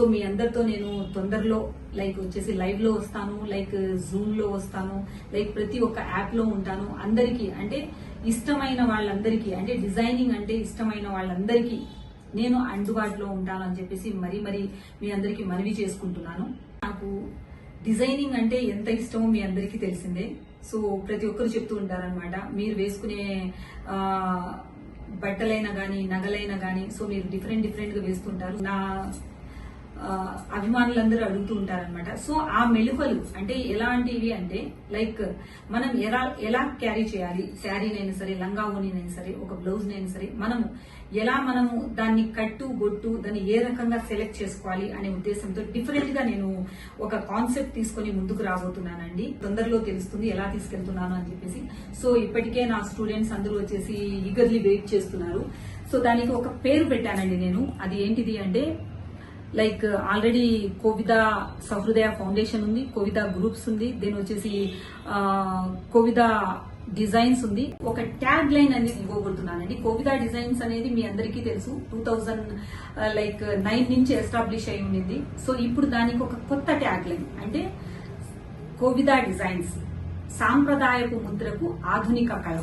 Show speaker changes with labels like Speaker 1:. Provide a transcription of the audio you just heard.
Speaker 1: So మీ అందరితో నేను తొందరలో లైక్ వచ్చేసి లైవ్లో వస్తాను లైక్ జూమ్లో వస్తాను లైక్ ప్రతి ఒక్క యాప్లో ఉంటాను. అందరికీ అంటే ఇష్టమైన వాళ్ళందరికీ అంటే డిజైనింగ్ అంటే ఇష్టమైన వాళ్ళందరికీ నేను అందుబాటులో ఉంటాను అని చెప్పేసి మరీ మరీ మీ అందరికీ మనవి చేసుకుంటున్నాను. నాకు డిజైనింగ్ అంటే ఎంత ఇష్టమో మీ అందరికీ తెలిసిందే. సో ప్రతి ఒక్కరు చెప్తూ ఉంటారనమాట మీరు వేసుకునే బట్టలైనా కానీ నగలైనా కానీ సో మీరు డిఫరెంట్ డిఫరెంట్గా వేస్తుంటారు. నా అభిమానులందరూ అడుగుతూ ఉంటారనమాట సో ఆ మెలుకలు అంటే ఎలాంటివి అంటే లైక్ మనం ఎలా ఎలా క్యారీ చేయాలి? శారీనైనా సరే లంగా ఓనీనైనా సరే ఒక బ్లౌజ్నైనా సరే మనము ఎలా మనము దాన్ని కట్టు బొట్టు దాన్ని ఏ రకంగా సెలెక్ట్ చేసుకోవాలి అనే ఉద్దేశంతో డిఫరెంట్గా నేను ఒక కాన్సెప్ట్ తీసుకొని ముందుకు రాబోతున్నానండి. తొందరలో తెలుస్తుంది ఎలా తీసుకెళ్తున్నాను అని చెప్పేసి. సో ఇప్పటికే నా స్టూడెంట్స్ అందరూ వచ్చేసి ఈగర్లీ వెయిట్ చేస్తున్నారు. సో దానికి ఒక పేరు పెట్టానండి నేను. అది ఏంటిది అంటే like already Kovida Sahrudaya foundation ఉంది కోవిద గ్రూప్స్ ఉంది దెన్ వచ్చేసి ఆ, కోవిద డిజైన్స్ ఉంది. ఒక ట్యాగ్ లైన్ అనేది ఇవ్వబోతున్నానండి కోవిద డిజైన్స్ అనేది మీ అందరికీ తెలుసు. టూ థౌజండ్ లైక్ నైన్ నుంచి ఎస్టాబ్లిష్ అయి ఉండింది. సో ఇప్పుడు దానికి ఒక కొత్త ట్యాగ్ లైన్. అంటే కోవిద డిజైన్స్. సాంప్రదాయపు ముద్రకు ఆధునిక కళ.